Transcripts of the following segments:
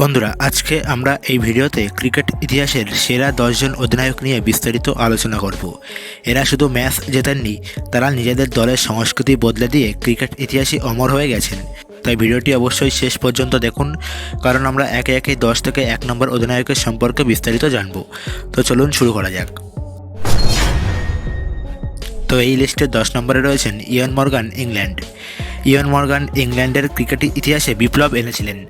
বন্ধুরা, আজকে আমরা এই ভিডিওতে ক্রিকেট ইতিহাসের সেরা দশজন অধিনায়ক নিয়ে বিস্তারিত আলোচনা করব। এরা শুধু ম্যাচ জেতেননি, তারা নিজেদের দলের সংস্কৃতি বদলে দিয়ে ক্রিকেট ইতিহাসে অমর হয়ে গেছেন। তাই ভিডিওটি অবশ্যই শেষ পর্যন্ত দেখুন, কারণ আমরা একে একে দশ থেকে এক নম্বর অধিনায়কের সম্পর্কে বিস্তারিত জানব। তো চলুন শুরু করা যাক। তো এই লিস্টে দশ নম্বরে রয়েছেন Eoin Morgan, England. Eoin Morgan, ইংল্যান্ডের ক্রিকেট ইতিহাসে বিপ্লব এনেছিলেন।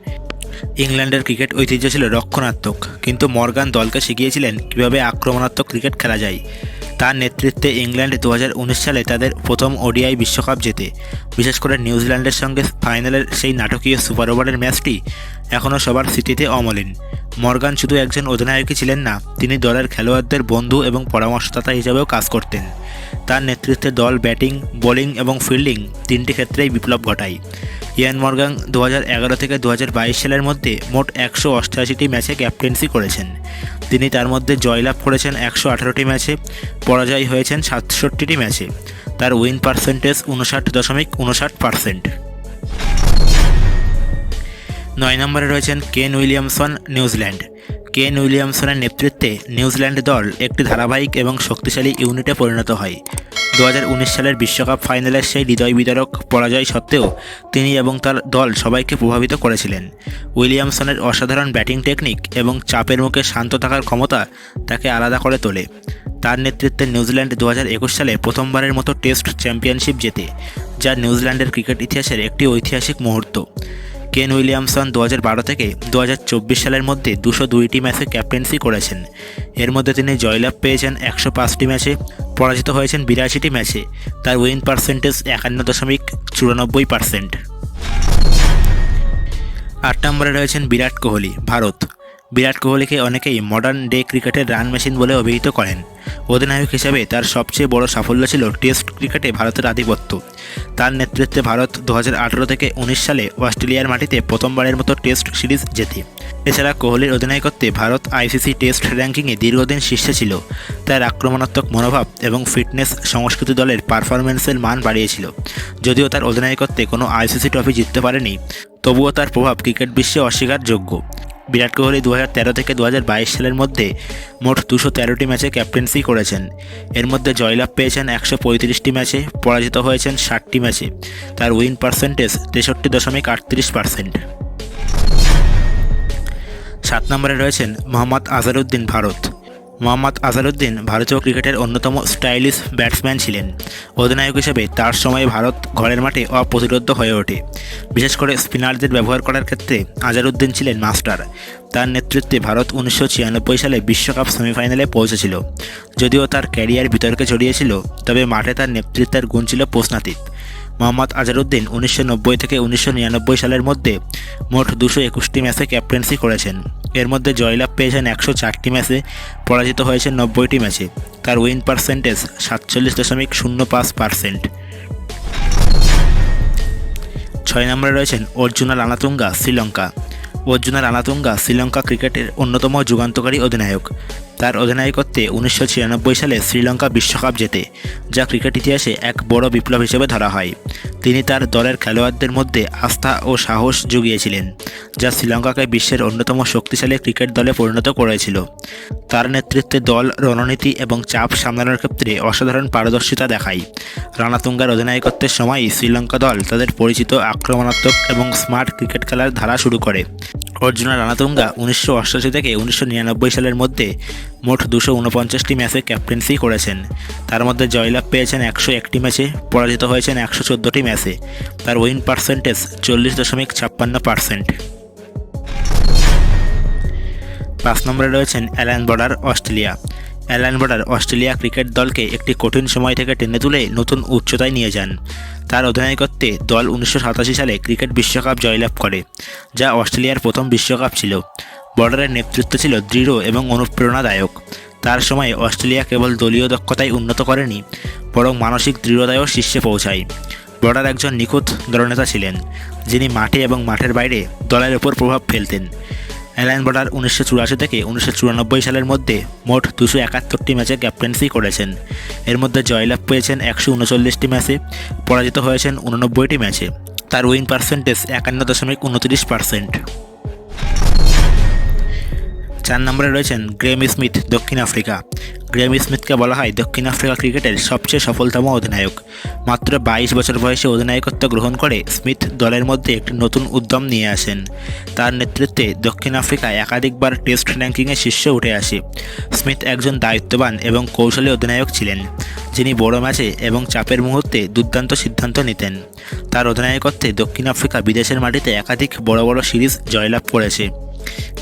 ইংল্যান্ডের ক্রিকেট ঐতিহ্য ছিল রক্ষণাত্মক, কিন্তু মর্গান দলকে শিখিয়েছিলেন কীভাবে আক্রমণাত্মক ক্রিকেট খেলা যায়। তার নেতৃত্বে ইংল্যান্ড দু হাজার উনিশ সালে তাদের প্রথম ওডিআই বিশ্বকাপ জেতে। বিশেষ করে নিউজিল্যান্ডের সঙ্গে ফাইনালের সেই নাটকীয় সুপার ওভারের ম্যাচটি এখনও সবার স্মৃতিতে অমলিন। মর্গান শুধু একজন অধিনায়কই ছিলেন না, তিনি দলের খেলোয়াড়দের বন্ধু এবং পরামর্শদাতা হিসেবেও কাজ করতেন। তার নেতৃত্বে দল ব্যাটিং, বোলিং এবং ফিল্ডিং তিনটি ক্ষেত্রেই বিপ্লব ঘটায়। ইয়ান মর্গাং দু হাজার এগারো থেকে দু হাজার বাইশ সালের মধ্যে মোট একশো অষ্টআশিটি ম্যাচে ক্যাপ্টেন্সি করেছেন। তিনি তার মধ্যে জয়লাভ করেছেন একশো আঠারোটি ম্যাচে, পরাজয় হয়েছেন সাতষট্টিটি ম্যাচে। তার উইন পার্সেন্টেজ উনষাট দশমিক উনষাট পার্সেন্ট। নয় নম্বরে রয়েছেন কেন উইলিয়ামসন, নিউজিল্যান্ড। কেন উইলিয়ামসনের নেতৃত্বে নিউজিল্যান্ড দল একটি ধারাবাহিক এবং শক্তিশালী ইউনিটে পরিণত হয়। দু হাজার উনিশ সালের বিশ্বকাপ ফাইনালের সেই হৃদয় বিদারক পরাজয় সত্ত্বেও তিনি এবং তার দল সবাইকে প্রভাবিত করেছিলেন। উইলিয়ামসনের অসাধারণ ব্যাটিং টেকনিক এবং চাপের মুখে শান্ত থাকার ক্ষমতা তাকে আলাদা করে তোলে। তার নেতৃত্বে নিউজিল্যান্ড দু একুশ সালে প্রথমবারের মতো টেস্ট চ্যাম্পিয়নশিপ জেতে, যা নিউজিল্যান্ডের ক্রিকেট ইতিহাসের একটি ঐতিহাসিক মুহূর্ত। কেন উইলিয়ামসন দু হাজার বারো থেকে দু হাজার চব্বিশ সালের মধ্যে দুশো দুইটি ম্যাচে ক্যাপ্টেন্সি করেছেন। এর মধ্যে তিনি জয়লাভ পেয়েছেন একশো পাঁচটি ম্যাচে, পরাজিত হয়েছেন বিরাশিটি ম্যাচে। তার উইন পার্সেন্টেজ একান্ন দশমিক চুরানব্বই পার্সেন্ট। আট নম্বরে রয়েছেন বিরাট কোহলি, ভারত। বিরাট কোহলিকে অনেকেই মডার্ন ডে ক্রিকেটের রান মেশিন বলে অভিহিত করেন। অধিনায়ক হিসেবে তার সবচেয়ে বড় সাফল্য ছিল টেস্ট ক্রিকেটে ভারতের আধিপত্য। তার নেতৃত্বে ভারত দু হাজার আঠেরো থেকে উনিশ সালে অস্ট্রেলিয়ার মাটিতে প্রথমবারের মতো টেস্ট সিরিজ জেতে। এছাড়া কোহলির অধিনায়কত্বে ভারত আইসিসি টেস্ট র্যাঙ্কিংয়ে দীর্ঘদিন শীর্ষে ছিল। তার আক্রমণাত্মক মনোভাব এবং ফিটনেস সংস্কৃতি দলের পারফরমেন্সের মান বাড়িয়েছিল। যদিও তার অধিনায়কত্বে কোনো আইসিসি ট্রফি জিততে পারেনি, তবুও তার প্রভাব ক্রিকেট বিশ্বে অস্বীকারযোগ্য। বিরাট কোহলি দু হাজার তেরো থেকে দু হাজার বাইশ সালের মধ্যে মোট দুশো তেরোটি ম্যাচে ক্যাপ্টেন্সি করেছেন। এর মধ্যে জয়লাভ পেয়েছেন একশো পঁয়ত্রিশটি ম্যাচে, পরাজিত হয়েছেন ষাটটি ম্যাচে। তার উইন পার্সেন্টেজ তেষট্টি দশমিক আটত্রিশ পার্সেন্ট। সাত নম্বরে রয়েছেন মোহাম্মদ আজহারউদ্দিন ভারত। মোহাম্মদ আজহারউদ্দিন ভারতীয় ক্রিকেটের অন্যতম স্টাইলিশ ব্যাটসম্যান ছিলেন। অধিনায়ক হিসেবে তার সময়ে ভারত ঘরের মাঠে অপ্রতিরোধ্য হয়ে ওঠে। বিশেষ করে স্পিনারদের ব্যবহার করার ক্ষেত্রে আজহারউদ্দিন ছিলেন মাস্টার। তার নেতৃত্বে ভারত উনিশশো ছিয়ানব্বই সালে বিশ্বকাপ সেমিফাইনালে পৌঁছেছিল। যদিও তার ক্যারিয়ার বিতর্কে জড়িয়েছিল, তবে মাঠে তার নেতৃত্বের গুণ ছিল প্রশ্নাতীত। মোহাম্মদ আজহারউদ্দিন উনিশশো থেকে উনিশশো নিরানব্বই সালের মধ্যে মোট দুশো একুশটি ম্যাচে ক্যাপ্টেন্সি করেছেন। এর মধ্যে জয়লাভ পেয়েছেন একশো চারটি ম্যাচে, পরাজিত হয়েছেন নব্বইটি ম্যাচে। তার উইন পার্সেন্টেজ সাতচল্লিশ দশমিক শূন্য পাঁচ পার্সেন্ট। ছয় নম্বরে রয়েছেন অর্জুনা রানাতুঙ্গা শ্রীলঙ্কা। অর্জুনা রানাতুঙ্গা শ্রীলঙ্কা ক্রিকেটের অন্যতম যুগান্তকারী অধিনায়ক। তার অধিনায়কত্বে উনিশশো সালে শ্রীলঙ্কা বিশ্বকাপ জেতে, যা ক্রিকেট ইতিহাসে এক বড় বিপ্লব হিসেবে ধরা হয়। তিনি তার দলের খেলোয়াড়দের মধ্যে আস্থা ও সাহস জুগিয়েছিলেন, যা শ্রীলঙ্কাকে বিশ্বের অন্যতম শক্তিশালী ক্রিকেট দলে পরিণত করেছিল। তার নেতৃত্বে দল, রণনীতি এবং চাপ সামলানোর ক্ষেত্রে অসাধারণ পারদর্শিতা দেখায়। রানাতুঙ্গার অধিনায়কত্বের সময়ই শ্রীলঙ্কা দল তাদের পরিচিত, আক্রমণাত্মক এবং স্মার্ট ক্রিকেট খেলার ধারা শুরু করে। অর্জুনা রানাতুঙ্গা উনিশশো অষ্টাশি থেকে উনিশশো নিরানব্বই সালের মধ্যে মোট দুশো উনপঞ্চাশটি ম্যাচে ক্যাপ্টেন্সি করেছেন। তার মধ্যে জয়লাভ পেয়েছেন একশো একটি ম্যাচে, পরাজিত হয়েছেন একশো চোদ্দোটি ম্যাচে। তার উইন পার্সেন্টেজ চল্লিশ দশমিক ছাপ্পান্ন পার্সেন্ট। পাঁচ নম্বরে রয়েছেন Allan Border, Australia. Allan Border, Australia cricket দলকে একটি কঠিন সময় থেকে টেনে তুলে নতুন উচ্চতায় নিয়ে যান। তার অধিনায়কত্বে দল উনিশশো সাতাশি সালে ক্রিকেট বিশ্বকাপ জয়লাভ করে, যা অস্ট্রেলিয়ার প্রথম বিশ্বকাপ ছিল। বর্ডারের নেতৃত্ব ছিল দৃঢ় এবং অনুপ্রেরণাদায়ক। তার সময়ে অস্ট্রেলিয়া কেবল দলীয় দক্ষতায় উন্নত করেনি, বরং মানসিক দৃঢ়তায়ও শীর্ষে পৌঁছায়। বর্ডার একজন নিখুঁত দলনেতা ছিলেন, যিনি মাঠে এবং মাঠের বাইরে দলের ওপর প্রভাব ফেলতেন। অ্যালান বর্ডার উনিশশো চুরাশি থেকে উনিশশো চুরানব্বই সালের মধ্যে মোট দুশো একাত্তরটি ম্যাচে ক্যাপ্টেন্সি করেছেন। এর মধ্যে জয়লাভ পেয়েছেন একশো উনচল্লিশটি ম্যাচে, পরাজিত হয়েছেন উননব্বইটি ম্যাচে। তার উইন পার্সেন্টেজ একান্ন দশমিক উনত্রিশ পার্সেন্ট। চার নম্বরে রয়েছেন গ্রেম স্মিথ, দক্ষিণ আফ্রিকা। গ্রেম স্মিথকে বলা হয় দক্ষিণ আফ্রিকা ক্রিকেটের সবচেয়ে সফলতম অধিনায়ক। মাত্র বাইশ বছর বয়সে অধিনায়কত্ব গ্রহণ করে স্মিথ দলের মধ্যে একটি নতুন উদ্যম নিয়ে আসেন। তার নেতৃত্বে দক্ষিণ আফ্রিকা একাধিকবার টেস্ট র্যাঙ্কিংয়ে শীর্ষে উঠে আসে। স্মিথ একজন দায়িত্ববান এবং কৌশলী অধিনায়ক ছিলেন, যিনি বড় ম্যাচে এবং চাপের মুহূর্তে দুর্দান্ত সিদ্ধান্ত নিতেন। তার অধিনায়কত্বে দক্ষিণ আফ্রিকা বিদেশের মাটিতে একাধিক বড় বড় সিরিজ জয়লাভ করেছে।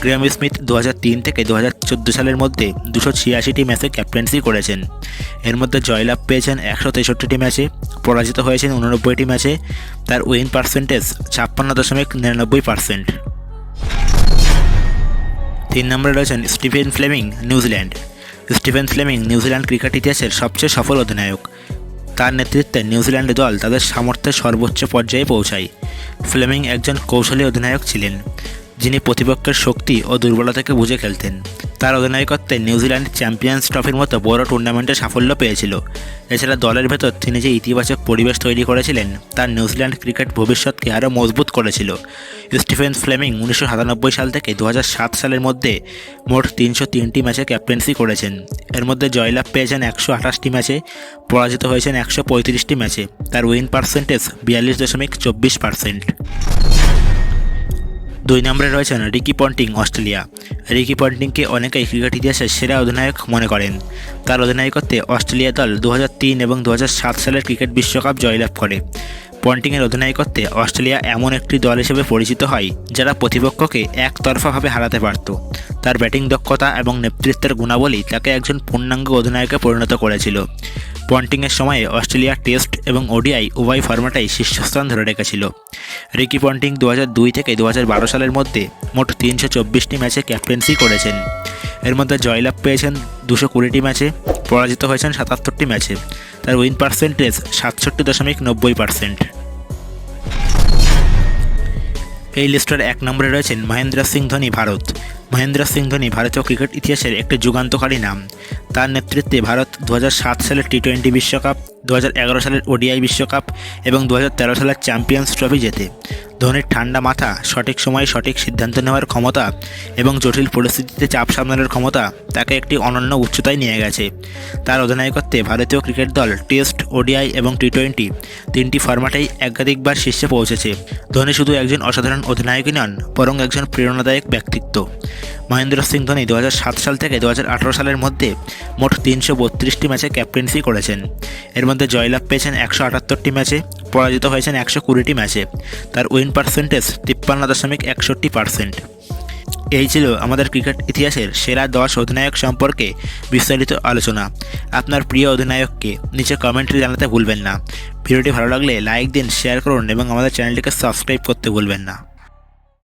গ্রেম স্মিথ দু হাজার তিন থেকে দু হাজার চোদ্দ সালের মধ্যে দুশো ছিয়াশিটি ম্যাচে ক্যাপ্টেন্সি করেছেন। এর মধ্যে জয়লাভ পেয়েছেন একশো তেষট্টিটি ম্যাচে, পরাজিত হয়েছেন উননব্বইটি ম্যাচে, তার উইন পার্সেন্টেজ ছাপ্পান্ন দশমিক নিরানব্বই পার্সেন্ট। তিন নম্বরে রয়েছেন Stephen Fleming, New Zealand. Stephen Fleming, New Zealand cricket ইতিহাসের সবচেয়ে সফল অধিনায়ক। তার নেতৃত্বে নিউজিল্যান্ড দল তাদের সামর্থ্যের সর্বোচ্চ পর্যায়ে পৌঁছায়। ফ্লেমিং একজন কৌশলী অধিনায়ক ছিলেন। যিনি প্রতিপক্ষের শক্তি ও দুর্বলতাকে বুঝে খেলতেন। তার অধিনায়কত্বে নিউজিল্যান্ড চ্যাম্পিয়ন্স ট্রফির মতো বড় টুর্নামেন্টে সাফল্য পেয়েছিল। এছাড়া দলের ভেতর তিনি যে ইতিবাচক পরিবেশ তৈরি করেছিলেন, তার নিউজিল্যান্ড ক্রিকেট ভবিষ্যৎকে আরও মজবুত করেছিল। স্টিফেন ফ্লেমিং উনিশশো সাতানব্বই সাল থেকে দু হাজার সাত সালের মধ্যে মোট তিনশো তিনটি ম্যাচে ক্যাপ্টেন্সি করেছেন। এর মধ্যে জয়লাভ পেয়েছেন একশো আঠাশটি ম্যাচে, পরাজিত হয়েছেন একশো পঁয়ত্রিশটি ম্যাচে। তার উইন পার্সেন্টেজ বিয়াল্লিশ দশমিক চব্বিশ পার্সেন্ট। দুই নম্বরে রয়েছেন রিকি পন্টিং, অস্ট্রেলিয়া। রিকি পন্টিংকে অনেকেই ক্রিকেট ইতিহাসের সেরা অধিনায়ক মনে করেন। তার অধিনায়কত্বে অস্ট্রেলিয়া দল দু হাজার তিন এবং দু হাজার সাত সালের ক্রিকেট বিশ্বকাপ জয়লাভ করে। পন্টিংয়ের অধিনায়কত্বে অস্ট্রেলিয়া এমন একটি দল হিসেবে পরিচিত হয়, যারা প্রতিপক্ষকে একতরফাভাবে হারাতে পারত। তার ব্যাটিং দক্ষতা এবং নেতৃত্বের গুণাবলী তাকে একজন পূর্ণাঙ্গ অধিনায়কে পরিণত করেছিল। পন্টিংয়ের সময়ে অস্ট্রেলিয়া টেস্ট এবং ওডিআই উভয় ফর্ম্যাটেই শীর্ষস্থান ধরে রেখেছিল। রিকি পন্টিং দু দুই থেকে দু বারো সালের মধ্যে মোট তিনশো চব্বিশটি ম্যাচে ক্যাপ্টেন্সি করেছেন। এর মধ্যে জয়লাভ পেয়েছেন দুশো কুড়িটি ম্যাচে, পরাজিত হয়েছেন সাতাত্তরটি ম্যাচে। তার উইন পার্সেন্টেজ সাতষট্টি দশমিক নব্বই পার্সেন্ট। এই লিস্টের এক নম্বরে রয়েছেন মহেন্দ্র সিং ধোনি ভারত। মহেন্দ্র সিং ধোনি ভারতীয় ক্রিকেট ইতিহাসের একটি যুগান্তকারী নাম। তার নেতৃত্বে ভারত দু হাজার সাত সালের টি টোয়েন্টি বিশ্বকাপ দু হাজার এগারো সালের ওডিআই বিশ্বকাপ এবং দু হাজার তেরো সালের চ্যাম্পিয়ন্স ট্রফি জেতে। ধোনির ঠান্ডা মাথা, সঠিক সময়ে সঠিক সিদ্ধান্ত নেওয়ার ক্ষমতা এবং জটিল পরিস্থিতিতে চাপ সামলানোর ক্ষমতা তাকে একটি অনন্য উচ্চতায় নিয়ে গেছে। তার অধিনায়কত্বে ভারতীয় ক্রিকেট দল টেস্ট, ওডিআই এবং টি টোয়েন্টি তিনটি ফরম্যাটেই একাধিকবার শীর্ষে পৌঁছেছে। ধোনি শুধু একজন অসাধারণ অধিনায়কই নন, বরং একজন প্রেরণাদায়ক ব্যক্তিত্ব। মহেন্দ্র সিং ধোনি দু হাজার সাত সাল থেকে দু হাজার আঠারো সালের মধ্যে মোট তিনশো বত্রিশটি ম্যাচে ক্যাপ্টেন্সি করেছেন। এর মধ্যে জয়লাভ পেয়েছেন একশো আটাত্তরটি ম্যাচে, পরাজিত হয়েছেন একশো কুড়িটি ম্যাচে। তার উইন পার্সেন্টেজ তিপ্পান্ন দশমিক একষট্টি পার্সেন্ট। এই ছিল আমাদের ক্রিকেট ইতিহাসের সেরা দশ অধিনায়ক সম্পর্কে বিস্তারিত আলোচনা। আপনার প্রিয় অধিনায়ককে নিচে কমেন্টে জানাতে ভুলবেন না। ভিডিওটি ভালো লাগলে লাইক দিন, শেয়ার করুন এবং আমাদের চ্যানেলটিকে সাবস্ক্রাইব করতে ভুলবেন না।